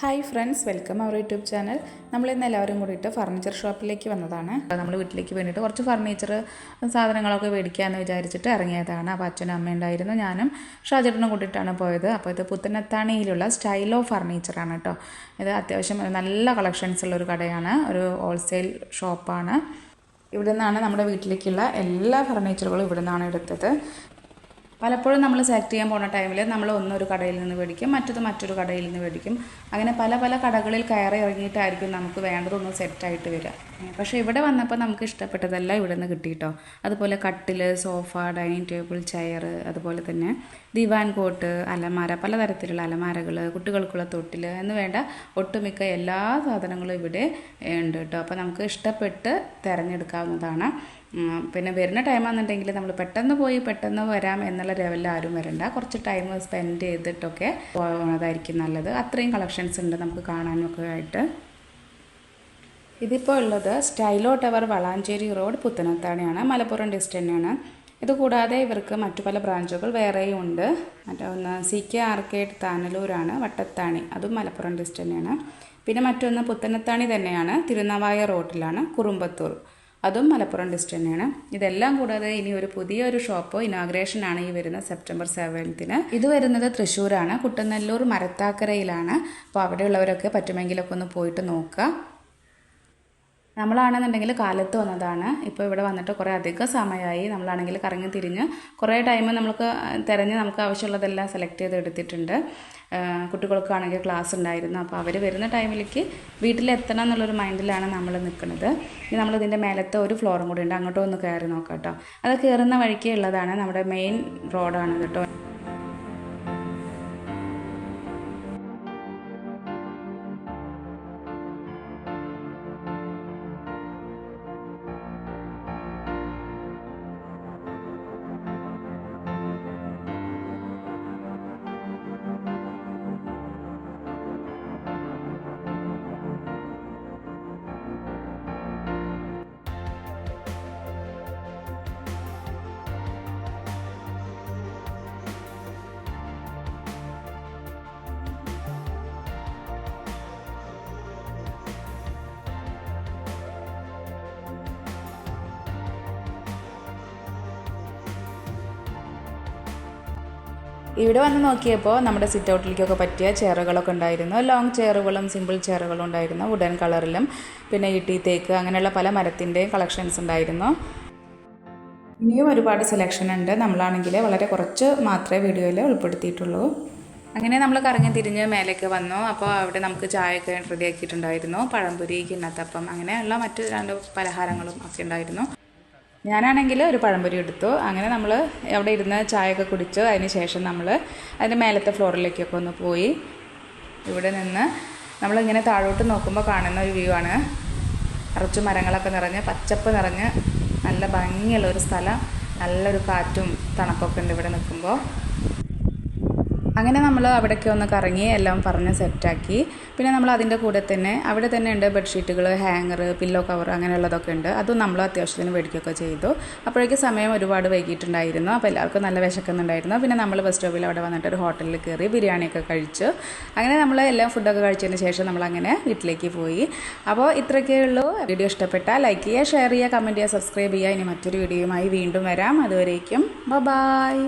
Hi friends welcome our YouTube channel. നമ്മൾ ഇന്ന് എല്ലാവരും കൂടിയിട്ട് ഫർണിച്ചർ ഷോപ്പിലേക്ക് വന്നതാണ്. നമ്മൾ വീട്ടിലേക്ക് വേണ്ടിയിട്ട് കുറച്ച് ഫർണിച്ചർ സാധനങ്ങളൊക്കെ മേടിക്കാമെന്ന് വിചാരിച്ചിട്ട് ഇറങ്ങിയതാണ്. അപ്പോൾ അച്ഛനും അമ്മ ഉണ്ടായിരുന്നു ഞാനും ഷാജേട്ടനും കൂട്ടിയിട്ടാണ് പോയത്. അപ്പോൾ ഇത് പുത്തനത്താണിയിലുള്ള സ്റ്റൈൽ ഓഫ് ഫർണിച്ചറാണ് കേട്ടോ. ഇത് അത്യാവശ്യം നല്ല കളക്ഷൻസ് ഉള്ള ഒരു കടയാണ്. ഒരു ഹോൾസെയിൽ ഷോപ്പാണ്. ഇവിടെ നിന്നാണ് നമ്മുടെ വീട്ടിലേക്കുള്ള എല്ലാ ഫർണിച്ചറുകളും ഇവിടെ നിന്നാണ് എടുത്തത്. പലപ്പോഴും നമ്മൾ സെലക്ട് ചെയ്യാൻ പോകുന്ന ടൈമിൽ നമ്മൾ ഒന്നൊരു കടയിൽ നിന്ന് മേടിക്കും മറ്റത് മറ്റൊരു കടയിൽ നിന്ന് മേടിക്കും. അങ്ങനെ പല പല കടകളിൽ കയറി ഇറങ്ങിയിട്ടായിരിക്കും നമുക്ക് വേണ്ടതൊന്നും സെറ്റായിട്ട് വരിക. പക്ഷേ ഇവിടെ വന്നപ്പോൾ നമുക്ക് ഇഷ്ടപ്പെട്ടതെല്ലാം ഇവിടെ നിന്ന് കിട്ടിയിട്ടോ അതുപോലെ കട്ടിൽ സോഫ ഡൈനിങ് ടേബിൾ ചെയർ അതുപോലെ തന്നെ ദിവാൻ കോട്ട് അലമാര പലതരത്തിലുള്ള അലമാരകൾ കുട്ടികൾക്കുള്ള തൊട്ടിൽ എന്ന് വേണ്ട ഒട്ടുമിക്ക എല്ലാ സാധനങ്ങളും ഇവിടെ ഉണ്ട് കേട്ടോ. അപ്പോൾ നമുക്ക് ഇഷ്ടപ്പെട്ട് തിരഞ്ഞെടുക്കാവുന്നതാണ്. പിന്നെ വരുന്ന ടൈമാണെന്നുണ്ടെങ്കിൽ നമ്മൾ പെട്ടെന്ന് പോയി പെട്ടെന്ന് വരാം എന്നുള്ള ലെവലിൽ ആരും വരണ്ട. കുറച്ച് ടൈം സ്പെൻഡ് ചെയ്തിട്ടൊക്കെ പോകുന്നതായിരിക്കും നല്ലത്. അത്രയും കളക്ഷൻസ് ഉണ്ട് നമുക്ക് കാണാനൊക്കെ ആയിട്ട്. ഇതിപ്പോൾ ഉള്ളത് സ്റ്റൈലോ ടവർ വളാഞ്ചേരി റോഡ് പുത്തനത്താണിയാണ്. മലപ്പുറം ഡിസ്ട്രിക്റ്റ് ഇതുകൂടാതെ ഇത് കൂടാതെ ഇവർക്ക് മറ്റു പല ബ്രാഞ്ചുകൾ വേറെയും ഉണ്ട്. മറ്റേ ഒന്ന് സി കെ ആർക്കേഡ് താനലൂരാണ് വട്ടത്താണി അതും മലപ്പുറം ഡിസ്ട്രിക്റ്റ് തന്നെയാണ്. പിന്നെ മറ്റൊന്ന് പുത്തനത്താണി തന്നെയാണ്. തിരുനാവായ റോഡിലാണ് കുറുമ്പത്തൂർ. അതും മലപ്പുറം ഡിസ്റ്റ് തന്നെയാണ്. ഇതെല്ലാം കൂടാതെ ഇനി ഒരു പുതിയൊരു ഷോപ്പ് ആണ് ഈ വരുന്ന സെപ്റ്റംബർ സെവൻത്തിന്. ഇത് വരുന്നത് തൃശ്ശൂരാണ്. കുട്ടനെല്ലൂർ മരത്താക്കരയിലാണ്. അപ്പോൾ അവിടെയുള്ളവരൊക്കെ പറ്റുമെങ്കിലൊക്കെ ഒന്ന് പോയിട്ട് നോക്കുക. നമ്മളാണെന്നുണ്ടെങ്കിൽ കാലത്ത് വന്നതാണ്. ഇപ്പോൾ ഇവിടെ വന്നിട്ട് കുറേ അധികം സമയമായി നമ്മളാണെങ്കിൽ കറങ്ങി തിരിഞ്ഞ് കുറേ ടൈം നമുക്ക് തിരഞ്ഞ് നമുക്ക് ആവശ്യമുള്ളതെല്ലാം സെലക്ട് ചെയ്ത് എടുത്തിട്ടുണ്ട്. കുട്ടികൾക്കാണെങ്കിൽ ക്ലാസ് ഉണ്ടായിരുന്നു. അപ്പോൾ അവർ വരുന്ന ടൈമിലേക്ക് വീട്ടിലെത്തണം എന്നുള്ളൊരു മൈൻഡിലാണ് നമ്മൾ നിൽക്കുന്നത് ഇനി നമ്മളിതിന്റെ മേലത്തെ ഒരു ഫ്ലോറും കൂടി ഉണ്ട്. അങ്ങോട്ടും ഒന്ന് കയറി നോക്കാം കേട്ടോ അത് കയറുന്ന വഴിക്ക് ഉള്ളതാണ് നമ്മുടെ മെയിൻ റോഡാണ് കേട്ടോ ഇവിടെ വന്ന് നോക്കിയപ്പോൾ നമ്മുടെ സിറ്റ് ഔട്ടിലേക്കൊക്കെ പറ്റിയ ചെയറുകളൊക്കെ ഉണ്ടായിരുന്നു. ലോങ് ചെയറുകളും സിമ്പിൾ ചെയറുകളും ഉണ്ടായിരുന്നു വുഡൻ കളറിലും പിന്നെ ഇട്ടി തേക്ക് അങ്ങനെയുള്ള പല മരത്തിന്റെയും കളക്ഷൻസ് ഉണ്ടായിരുന്നു. ഇനിയും ഒരുപാട് സെലക്ഷൻ ഉണ്ട്. നമ്മളാണെങ്കിൽ വളരെ കുറച്ച് മാത്രമേ വീഡിയോയിൽ ഉൾപ്പെടുത്തിയിട്ടുള്ളൂ. അങ്ങനെ നമ്മൾ കറങ്ങി തിരിഞ്ഞ് മേലേക്ക് വന്നു. അപ്പോൾ അവിടെ നമുക്ക് ചായയൊക്കെ റെഡിയാക്കിയിട്ടുണ്ടായിരുന്നു പഴംപൊരി കിണ്ണത്തപ്പം അങ്ങനെയുള്ള മറ്റു രണ്ട് പലഹാരങ്ങളും ഒക്കെ ഉണ്ടായിരുന്നു. ഞാനാണെങ്കിൽ ഒരു പഴംപൊരി എടുത്തു. അങ്ങനെ നമ്മൾ അവിടെ ഇരുന്ന് ചായയൊക്കെ കുടിച്ചു. അതിന് ശേഷം നമ്മൾ അതിന്റെ മേലത്തെ ഫ്ലോറിലേക്കൊക്കെ ഒന്ന് പോയി. ഇവിടെ നിന്ന് നമ്മളിങ്ങനെ താഴോട്ട് നോക്കുമ്പോൾ കാണുന്ന ഒരു വ്യൂ ആണ്. കുറച്ച് മരങ്ങളൊക്കെ നിറഞ്ഞ് പച്ചപ്പ് നിറഞ്ഞ് നല്ല ഭംഗിയുള്ള ഒരു സ്ഥലം. നല്ലൊരു കാറ്റും തണുപ്പൊക്കെ ഉണ്ട് ഇവിടെ നിൽക്കുമ്പോൾ അങ്ങനെ നമ്മൾ അവിടേക്ക് ഒന്ന് കറങ്ങി എല്ലാം പറഞ്ഞ് സെറ്റാക്കി. പിന്നെ നമ്മൾ അതിന്റെ കൂടെ തന്നെ അവിടെ തന്നെ ഉണ്ട് ബെഡ്ഷീറ്റുകൾ ഹാങ്ങർ പില്ലോ കവർ അങ്ങനെയുള്ളതൊക്കെ ഉണ്ട്. അതും നമ്മൾ അത്യാവശ്യത്തിന് മേടിക്കുകയൊക്കെ ചെയ്തു. അപ്പോഴേക്ക് സമയം ഒരുപാട് വൈകിട്ടുണ്ടായിരുന്നു അപ്പോൾ എല്ലാവർക്കും നല്ല വിശക്കുന്നുണ്ടായിരുന്നു. പിന്നെ നമ്മൾ ബസ് സ്റ്റോപ്പിൽ അവിടെ വന്നിട്ട് ഒരു ഹോട്ടലിൽ കയറി ബിരിയാണിയൊക്കെ കഴിച്ചു. അങ്ങനെ നമ്മൾ എല്ലാം ഫുഡൊക്കെ കഴിച്ചതിന് ശേഷം നമ്മൾ അങ്ങനെ വീട്ടിലേക്ക് പോയി. അപ്പോൾ ഇത്രയൊക്കെ ഉള്ളൂ. വീഡിയോ ഇഷ്ടപ്പെട്ടാൽ ലൈക്ക് ചെയ്യുക ഷെയർ ചെയ്യുക കമന്റ് ചെയ്യുക സബ്സ്ക്രൈബ് ചെയ്യുക. ഇനി മറ്റൊരു വീഡിയോയുമായി വീണ്ടും വരാം. അതുവരേക്കും. ബ ബായ്